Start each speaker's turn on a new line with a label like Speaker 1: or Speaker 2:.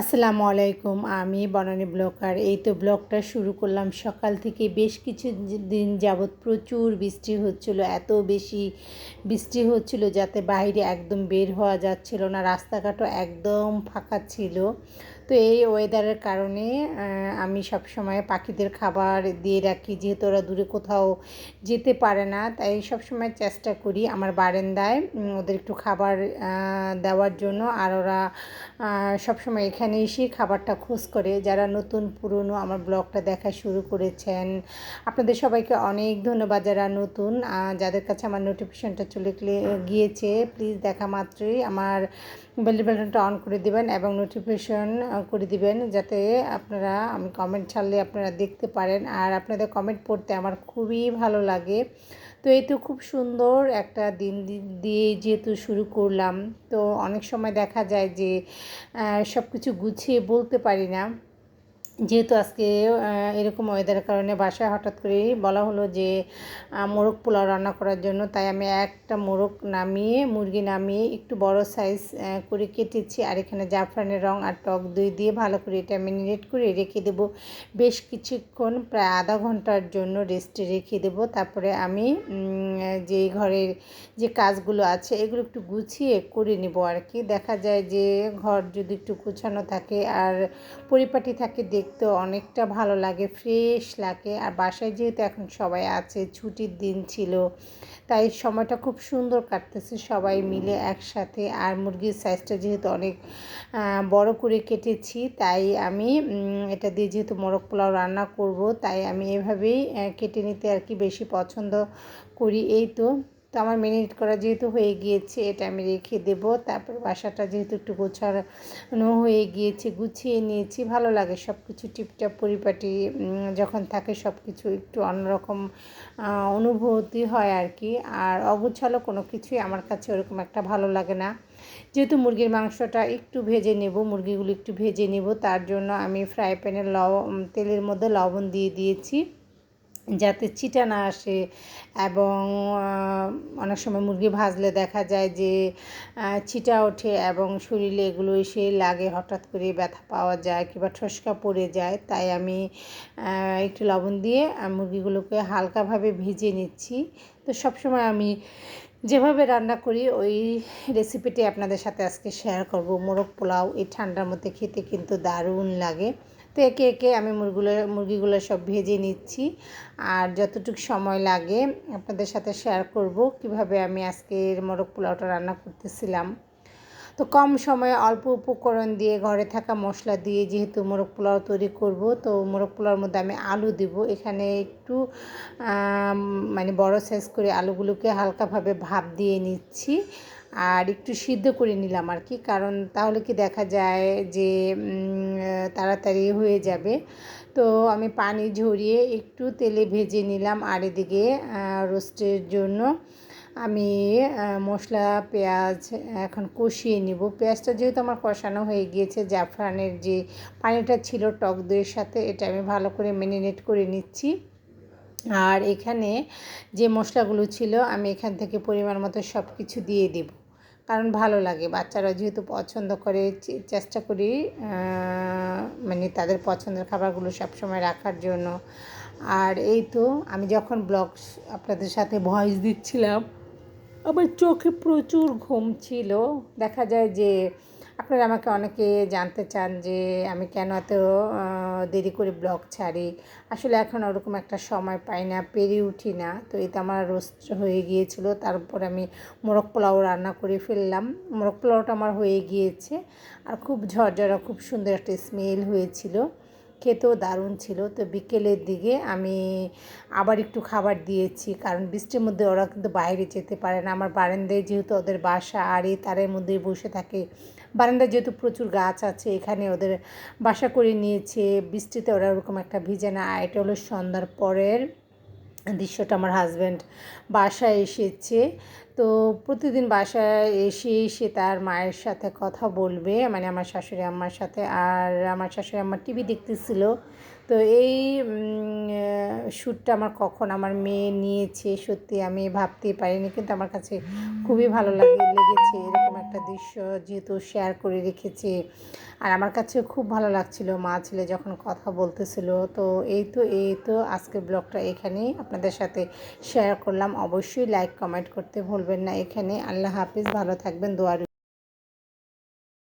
Speaker 1: আসসালামু আলাইকুম, আমি বনানী ব্লকার। এই তো ব্লগটা শুরু করলাম সকাল থেকে বেশ কিছু দিন যাবৎ প্রচুর বৃষ্টি হচ্ছিল, এত বেশি বৃষ্টি হচ্ছিল যাতে বাইরে একদম বের হওয়া যাচ্ছিল না, রাস্তাঘাটও একদম ফাঁকা ছিল। তো এই ওয়েদারের কারণে আমি সব সময় পাখিদের খাবার দিয়ে রাখি, যেহেতু ওরা দূরে কোথাও যেতে পারে না। তাই সব সময় চেষ্টা করি আমার বারান্দায় ওদের একটু খাবার দেওয়ার জন্য। আর ওরা সব সময় এখানে এসে খাবারটা খোঁজ করে। যারা নতুন, পুরনো আমার ব্লগটা দেখা শুরু করেছেন, আপনাদের সবাইকে অনেক ধন্যবাদ যারা নতুন। যাদের কাছে আমার নোটিফিকেশনটা চলে গিয়েছে প্লিজ দেখা মাত্রই আমার বেল বাটনটা অন করে দেবেন এবং নোটিফিকেশন করে দিবেন যাতে আপনারা, আমি কমেন্ট ছাড়লে আপনারা দেখতে পারেন। আর আপনাদের কমেন্ট পড়তে আমার খুবই ভালো লাগে। তো এই তো খুব সুন্দর একটা দিন দিয়ে যেহেতু শুরু করলাম, তো অনেক সময় দেখা যায় যে সব কিছু গুছিয়ে বলতে পারি না। যেহেতু আজকে এরকম ওয়েদারের কারণে বাসায় হঠাৎ করেই বলা হলো যে মোরগ পোলাও রান্না করার জন্য। তাই আমি একটা মোরগ নামিয়ে, মুরগি নামিয়ে একটু বড় সাইজ করে কেটেছি। আর এখানে জাফরানের রং আর টক দই দিয়ে ভালো করে এটা ম্যারিনেট করে রেখে দেব। বেশ কিছুক্ষণ, প্রায় আধা ঘণ্টার জন্য রেস্টে রেখে দেব। তারপরে আমি যে ঘরের যে কাজগুলো আছে, এগুলো একটু গুছিয়ে করে নেব আর কি। দেখা যায় যে, ঘর যদি একটু গুছানো থাকে আর পরিপাটি থাকে দেখ দেখতে অনেকটা ভালো লাগে, ফ্রেশ লাগে। আর বাসায় যেহেতু এখন সবাই আছে, ছুটির দিন ছিল, তাই সময়টা খুব সুন্দর কাটতেছে সবাই মিলে একসাথে। আর মুরগির সাইজটা যেহেতু অনেক বড় করে কেটেছি, তাই আমি এটা দিয়ে যেহেতু মোরগ পোলাও রান্না করব, তাই আমি এভাবেই কেটে নিতে আর কি বেশি পছন্দ করি। এই তো তো আমার মিনিট করা যেহেতু হয়ে গিয়েছে, এটা আমি রেখে দেব। তারপর বাসাটা যেহেতু একটু গোছানো হয়ে গিয়েছে, গুছিয়ে নিয়েছি, ভালো লাগে সব কিছু টিপটাপ, পরিপাটি যখন থাকে সব কিছু একটু অন্যরকম অনুভূতি হয় আর কি। আর অগুছালো কোনো কিছুই আমার কাছে ওরকম একটা ভালো লাগে না। যেহেতু মুরগির মাংসটা একটু ভেজে নেব, মুরগিগুলো একটু ভেজে নেব, তার জন্য আমি ফ্রাই প্যানে লব তেলের মধ্যে লবণ দিয়ে দিয়েছি। যাতে চিটা না আসে এবং অনেক সময় মুরগি ভাজলে দেখা যায় যে চিটা ওঠে এবং শরীরে এগুলো এসে লাগে, হঠাৎ করে ব্যথা পাওয়া যায় কিংবা ঠসকা পড়ে যায়। তাই আমি একটু লবণ দিয়ে মুরগিগুলোকে হালকাভাবে ভিজে নিচ্ছি। তো সবসময় আমি যেভাবে রান্না করি, ওই রেসিপিটি আপনাদের সাথে আজকে শেয়ার করব। মোরগ পোলাও, এই ঠান্ডার মধ্যে খেতে কিন্তু দারুণ লাগে। তো একে একে আমি মুরগুলো, মুরগিগুলো সব ভেজে নিচ্ছি। আর যতটুকু সময় লাগে আপনাদের সাথে শেয়ার করব কীভাবে আমি আজকের মোরগ পোলাওটা রান্না করতেছিলাম। তো কম সময়ে অল্প উপকরণ দিয়ে ঘরে থাকা মশলা দিয়ে যেহেতু মোরগ পোলাও তৈরি করব, তো মোরগ পোলাওর মধ্যে আমি আলু দেব। এখানে একটু মানে বড় সাইজ করে আলুগুলোকে হালকাভাবে ভাপ দিয়ে নিচ্ছি। আর একটু সিদ্ধ করে নিলাম আর কি। কারণ তাহলে কি দেখা যায় যে তাড়াতাড়ি হয়ে যাবে। তো আমি পানি ঝরিয়ে একটু তেলে ভেজে নিলাম আর এদিকে রোস্টের জন্য আমি মশলা, পেঁয়াজ এখন কষিয়ে নিব। পেঁয়াজটা যেহেতু আমার কষানো হয়ে গিয়েছে, জাফরানের যে পানিটা ছিল টক দইয়ের সাথে, এটা আমি ভালো করে ম্যারিনেট করে নিচ্ছি। আর এখানে যে মশলাগুলো ছিল, আমি এখান থেকে পরিমাণ মতো সব কিছু দিয়ে দেবো। কারণ ভালো লাগে। বাচ্চারা যেহেতু পছন্দ করে চেষ্টা করি মানে তাদের পছন্দের খাবারগুলো সবসময় রাখার জন্য। আর এই তো আমি যখন ব্লগ আপনাদের সাথে ভয়েস দিচ্ছিলাম, আমার চোখে প্রচুর ঘুম ছিল। দেখা যায় যে আপনারা আমাকে অনেকে জানতে চান যে আমি কেন এত দেরি করে ব্লগ ছাড়ি। আসলে এখন ওরকম একটা সময় পাই না, পেরে উঠি না। তো এতে আমার রোস্ট হয়ে গিয়েছিল, তারপর আমি মোরগ পোলাও রান্না করে ফেললাম। মোরগ পোলাওটা আমার হয়ে গিয়েছে, আর খুব ঝরঝরা, খুব সুন্দর একটা স্মেল হয়েছিল। খেতেও দারুণ ছিল। তো বিকেলের দিকে আমি আবার একটু খাবার দিয়েছি, কারণ বৃষ্টির মধ্যে ওরা কিন্তু বাইরে যেতে পারে না। আমার বারান্দায় যেহেতু ওদের বাসা, আর এই তারের মধ্যেই বসে থাকে। বারান্দায় যেহেতু প্রচুর গাছ আছে, এখানে ওদের বাসা করে নিয়েছে। বৃষ্টিতে ওরা ওরকম একটা ভিজে না। এটা হলো সন্ধ্যার পরের দৃশ্যটা। আমার হাজব্যান্ড বাসায় এসেছে। তো প্রতিদিন বাসায় এসে সে তার মায়ের সাথে কথা বলবে মানে আমার শাশুড়ি আম্মার সাথে, আর আমার শাশুড়ি আম্মা টিভি দেখতেছিল। তো এই শ্যুটটা আমার কখন আমার মেয়ে নিয়েছে সত্যি আমি ভাবতেই পারিনি, কিন্তু আমার কাছে খুবই ভালো লাগে, লেগেছে এরকম একটা দৃশ্য যেহেতু শেয়ার করে রেখেছে। আর আমার কাছে খুব ভালো লাগছিল, মা ছেলে যখন কথা বলতেছিল। তো এই তো এই তো আজকের ব্লগটা এখানেই। আপনাদের সাথে শেয়ার করলাম। অবশ্যই লাইক কমেন্ট করতে ভুলবেন না এখানে। আল্লাহ হাফিজ ভালো থাকবেন দোয়ার